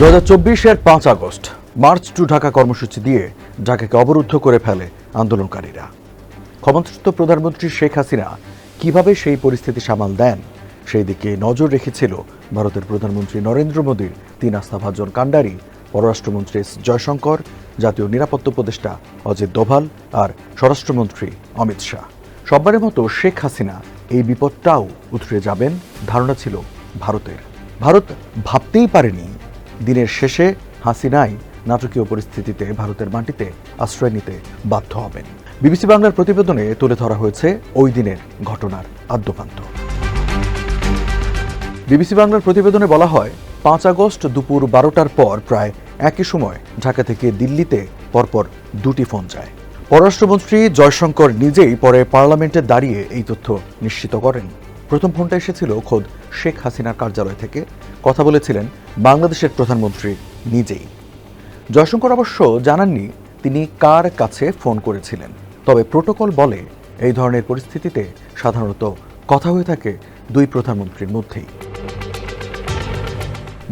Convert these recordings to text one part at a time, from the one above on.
দু হাজার পাঁচ আগস্ট, মার্চ টু ঢাকা কর্মসূচি দিয়ে ঢাকাকে অবরুদ্ধ করে ফেলে আন্দোলনকারীরা। ক্ষমতাচ্যুত প্রধানমন্ত্রী শেখ হাসিনা কীভাবে সেই পরিস্থিতি সামাল দেন, সেই দিকে নজর রেখেছিল ভারতের প্রধানমন্ত্রী নরেন্দ্র মোদীর তিন আস্থাভাজন কাণ্ডারি, পররাষ্ট্রমন্ত্রী এস জয়শঙ্কর, জাতীয় নিরাপত্তা উপদেষ্টা অজিত দোভাল আর স্বরাষ্ট্রমন্ত্রী অমিত শাহ। সববারের মতো শেখ হাসিনা এই বিপদটাও উতরে যাবেন ধারণা ছিল ভারতের। ভারত ভাবতেই পারেনি দিনের শেষে হাসিনাই নাটকীয় পরিস্থিতিতে ভারতের মাটিতে আশ্রয় নিতে বাধ্য হবেন। বিবিসি বাংলার প্রতিবেদনে তুলে ধরা হয়েছে ওই দিনের ঘটনার আদ্যপান্ত। বিবিসি বাংলার প্রতিবেদনে বলা হয়, পাঁচ আগস্ট দুপুর বারোটার পর প্রায় একই সময় ঢাকা থেকে দিল্লিতে পরপর দুটি ফোন যায়। পররাষ্ট্রমন্ত্রী জয়শঙ্কর নিজেই পরে পার্লামেন্টে দাঁড়িয়ে এই তথ্য নিশ্চিত করেন। প্রথম ফোনটা এসেছিল খোদ শেখ হাসিনার কার্যালয় থেকে। কথা বলেছিলেন বাংলাদেশের প্রধানমন্ত্রী নিজেই। জয়শঙ্কর অবশ্য জানাননি তিনি কার কাছে ফোন করেছিলেন। তবে প্রোটোকল বলে এই ধরনের পরিস্থিতিতে সাধারণত কথা হয়ে থাকে দুই প্রধানমন্ত্রীর মধ্যেই।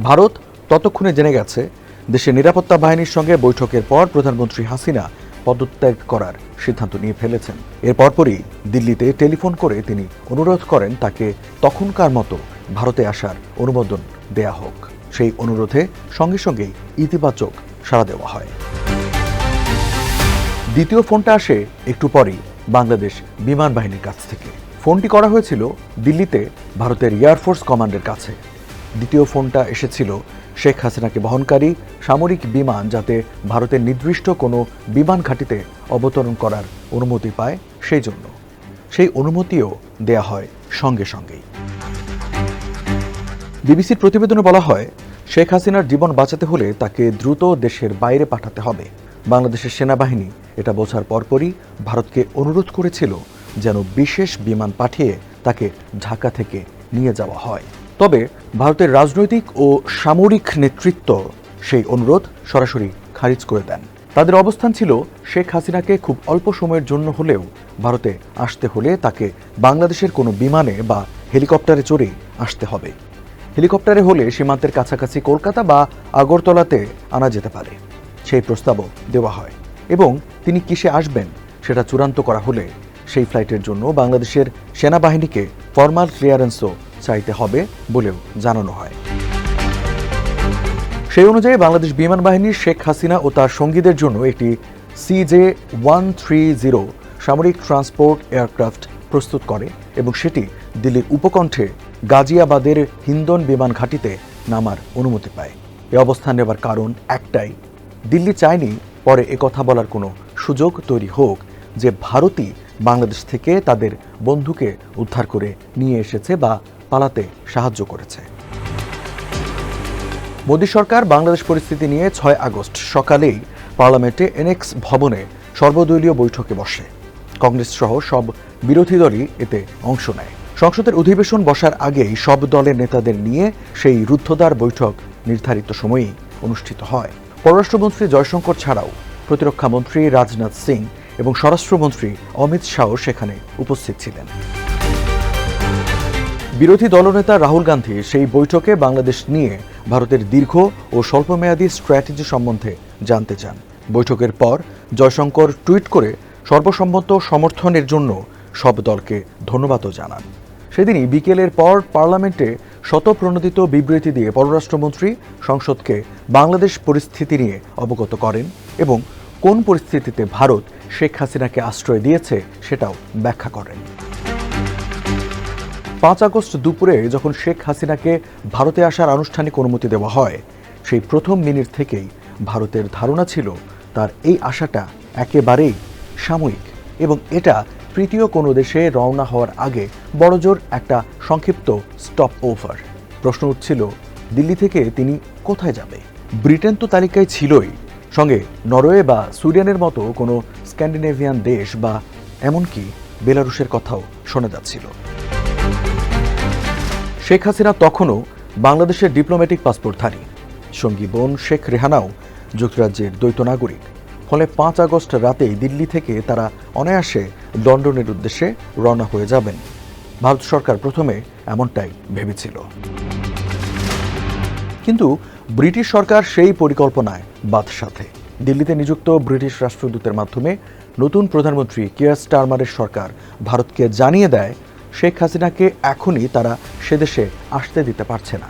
ভারত ততক্ষণে জেনে গেছে, দেশের নিরাপত্তা বাহিনীর সঙ্গে বৈঠকের পর প্রধানমন্ত্রী হাসিনা পদত্যাগ করার সিদ্ধান্ত নিয়ে ফেলেছেন। এর পরপরই দিল্লিতে টেলিফোন করে তিনি অনুরোধ করেন তাকে তখনকার মতো ভারতে আসার অনুমোদন দেয়া হোক। সেই অনুরোধে সঙ্গে সঙ্গেই ইতিবাচক সাড়া দেওয়া হয়। দ্বিতীয় ফোনটা আসে একটু পরেই বাংলাদেশ বিমান বাহিনীর কাছ থেকে। ফোনটি করা হয়েছিল দিল্লিতে ভারতের এয়ারফোর্স কমান্ডের কাছে। দ্বিতীয় ফোনটা এসেছিল শেখ হাসিনাকে বহনকারী সামরিক বিমান যাতে ভারতের নির্দিষ্ট কোনো বিমান ঘাঁটিতে অবতরণ করার অনুমতি পায় সেই জন্য। সেই অনুমতিও দেয়া হয় সঙ্গে সঙ্গেই। বিবিসির প্রতিবেদনে বলা হয়, শেখ হাসিনার জীবন বাঁচাতে হলে তাকে দ্রুত দেশের বাইরে পাঠাতে হবে। বাংলাদেশের সেনাবাহিনী এটা বোঝার পরপরই ভারতকে অনুরোধ করেছিল যেন বিশেষ বিমান পাঠিয়ে তাকে ঢাকা থেকে নিয়ে যাওয়া হয়। তবে ভারতের রাজনৈতিক ও সামরিক নেতৃত্ব সেই অনুরোধ সরাসরি খারিজ করে দেন। তাদের অবস্থান ছিল শেখ হাসিনাকে খুব অল্প সময়ের জন্য হলেও ভারতে আসতে হলে তাকে বাংলাদেশের কোনো বিমানে বা হেলিকপ্টারে চড়ে আসতে হবে। হেলিকপ্টারে হলে সীমান্তের কাছাকাছি কলকাতা বা আগরতলাতে আনা যেতে পারে। সেই প্রস্তাবও দেওয়া হয় এবং তিনি কিসে আসবেন সেটা চূড়ান্ত করা হলে সেই ফ্লাইটের জন্য বাংলাদেশের সেনাবাহিনীকে ফরমাল ক্লিয়ারেন্সও চাইতে হবে বলেও জানানো হয়। সেই অনুযায়ী বাংলাদেশ বিমান বাহিনী শেখ হাসিনা ও তার সঙ্গীদের জন্য একটি সিজে ওয়ান থ্রি জিরো সামরিক ট্রান্সপোর্ট এয়ারক্রাফট প্রস্তুত করে এবং সেটি দিল্লির উপকণ্ঠে গাজিয়াবাদের হিন্দন বিমান ঘাঁটিতে নামার অনুমতি পায়। এ অবস্থান নেবার কারণ একটাই, দিল্লি চায়নি পরে কথা বলার কোনো সুযোগ তৈরি হোক যে ভারতই বাংলাদেশ থেকে তাদের বন্ধুকে উদ্ধার করে নিয়ে এসেছে বা পালাতে সাহায্য করেছে। মোদী সরকার বাংলাদেশ পরিস্থিতি নিয়ে ছয় আগস্ট সকালেই পার্লামেন্টে এনএক্স ভবনে সর্বদলীয় বৈঠকে বসে। কংগ্রেস সহ সব বিরোধী দলই এতে অংশ নেয়। সংসদের অধিবেশন বসার আগেই সব দলের নেতাদের নিয়ে সেই রুদ্ধদ্বার বৈঠক নির্ধারিত সময়েই অনুষ্ঠিত হয়। পররাষ্ট্রমন্ত্রী জয়শঙ্কর ছাড়াও প্রতিরক্ষা মন্ত্রী রাজনাথ সিং এবং স্বরাষ্ট্রমন্ত্রী অমিত শাহ সেখানে উপস্থিত ছিলেন। বিরোধী দলনেতা রাহুল গান্ধী সেই বৈঠকে বাংলাদেশ নিয়ে ভারতের দীর্ঘ ও স্বল্পমেয়াদী স্ট্র্যাটেজি সম্বন্ধে জানতে চান। বৈঠকের পর জয়শঙ্কর টুইট করে সর্বসম্মত সমর্থনের জন্য সব দলকে ধন্যবাদও জানান। সেদিনই বিকেলের পর পার্লামেন্টে শতপ্রণোদিত বিবৃতি দিয়ে পররাষ্ট্রমন্ত্রী সংসদকে বাংলাদেশ পরিস্থিতি নিয়ে অবগত করেন এবং কোন পরিস্থিতিতে ভারত শেখ হাসিনাকে আশ্রয় দিয়েছে সেটাও ব্যাখ্যা করেন। পাঁচ আগস্ট দুপুরে যখন শেখ হাসিনাকে ভারতে আসার আনুষ্ঠানিক অনুমতি দেওয়া হয়, সেই প্রথম মিনিট থেকেই ভারতের ধারণা ছিল তার এই আশাটা একেবারেই সাময়িক এবং এটা তৃতীয় কোনো দেশে রওনা হওয়ার আগে বড়জোর একটা সংক্ষিপ্ত স্টপ ওভার প্রশ্ন উঠছিল, দিল্লি থেকে তিনি কোথায় যাবে? ব্রিটেন তো তালিকায় ছিলই। সঙ্গে নরওয়ে বা সুইডেনের মতো কোনো স্ক্যান্ডিনেভিয়ান দেশ বা এমনকি বেলারুশের কথাও শোনা যাচ্ছিল। শেখ হাসিনা তখনও বাংলাদেশের ডিপ্লোম্যাটিক পাসপোর্টধারী সঙ্গী বোন শেখ রেহানাও যুক্তরাজ্যের দ্বৈত নাগরিক। ফলে পাঁচ আগস্ট রাতেই দিল্লি থেকে তারা অনায়াসে লন্ডনের উদ্দেশ্যে রওনা হয়ে যাবেন। ভারত সরকার প্রথমে এমনটাই ভেবেছিল। কিন্তু ব্রিটিশ সরকার সেই পরিকল্পনায় বাদ সাথে দিল্লিতে নিযুক্ত ব্রিটিশ রাষ্ট্রদূতের মাধ্যমে নতুন প্রধানমন্ত্রী কিয়ার স্টারমারের সরকার ভারতকে জানিয়ে দেয় শেখ হাসিনাকে এখনই তারা সেদেশে আসতে দিতে পারছে না।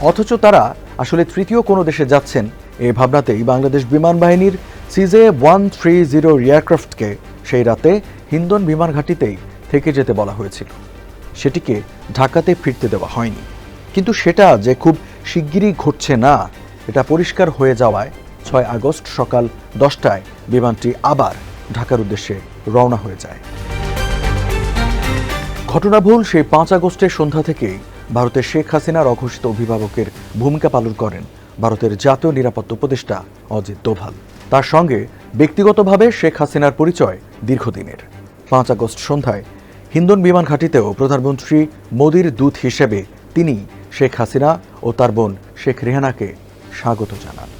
অথচ তারা আসলে তৃতীয় কোনো দেশে যাচ্ছেন এই ভাবনাতেই বাংলাদেশ বিমান বাহিনীর সিজে ওয়ান থ্রি জিরো এয়ারক্রাফটকে সেই রাতে হিন্দন বিমান ঘাঁটিতেই থেকে যেতে বলা হয়েছিল। সেটিকে ঢাকাতে ফিরতে দেওয়া হয়নি। কিন্তু সেটা যে খুব শিগগিরই ঘটছে না, এটা পরিষ্কার হয়ে যাওয়ায় ছয় আগস্ট সকাল দশটায় বিমানটি আবার ঢাকার উদ্দেশ্যে রওনা হয়ে যায়। ঘটনাভুল সেই পাঁচ আগস্টের সন্ধ্যা থেকেই ভারতের শেখ হাসিনার অঘোষিত অভিভাবকের ভূমিকা পালন করেন ভারতের জাতীয় নিরাপত্তা উপদেষ্টা অজিত দোভাল। তার সঙ্গে ব্যক্তিগতভাবে শেখ হাসিনার পরিচয় দীর্ঘদিনের। পাঁচ আগস্ট সন্ধ্যায় হিন্দন বিমান ঘাঁটিতেও প্রধানমন্ত্রী মোদির দূত হিসেবে তিনি শেখ হাসিনা ও তার বোন শেখ রেহানাকে স্বাগত জানান।